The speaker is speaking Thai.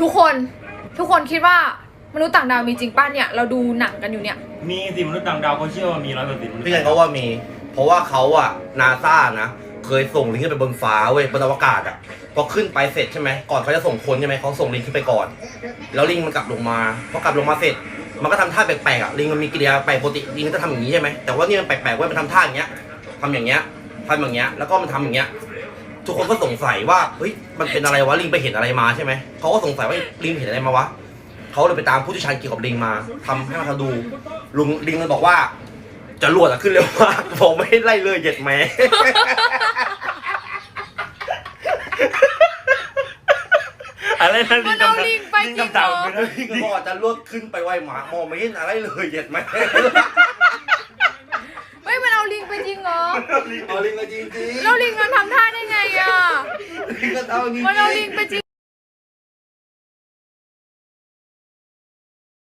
ทุกคนทุกคนคิดว่ามนุษย์ต่างดาวมีจริงป้ะเนี่ย เราดูหนังกันอยู่เนี่ย มีสิมนุษย์ต่างดาวเขาเชื่อว่ามีร้อยเปอร์เซ็นต์พี่กันเขาว่ามี เพราะว่าเขาอะนาซานะเคยส่งลิงขึ้นไปบนฟ้าเว้ยบนอวกาศอะพอขึ้นไปเสร็จใช่ไหมก่อนเขาจะส่งคนใช่ไหมเขาส่งลิงขึ้นไปก่อน แล้วลิงมันกลับลงมาพอกลับลงมาเสร็จ มันก็ทำท่าแปลกๆอะลิงมันมีกิริยาแปลกปกติลิงมันจะทำอย่างนี้ใช่ไหมแต่ว่านี่มันแปลกๆเว้ยมันทำท่าอย่างเงี้ยทำอย่างเงี้ยทำอย่างเงี้ยแล้วก็มันทำอย่างเงี้ย ทุกคนก็สงสัยว่าเฮ้ยมันเป็นอะไรวะลิงไปเห็นอะไรมาใช่ไหมเขาก็สงสัยว่าลิงเห็นอะไรมาวะเขาเลยไปตามผู้เชี่ยวชาญเกี่ยวกับลิงมาทำให้มันเขาดูลุงลิงมันบอกว่าจรวดอะขึ้นเร็วมากผมไม่ไล่เลยเหย็ดแหม่อะไรนะลิมังนเอากำลิงไปจริงเหรอลิงกำจับไปนะลิงมันบอกว่าจรวดขึ้นไปไวหมามองไม่เห็นอะไรเลยเหย็ดแหม่เฮ้ยมันเอาลิงไปจริงเหรอ เอาลิงมาจริงจริงแล้วลิงมันทำท่าได้ ไงอะลิง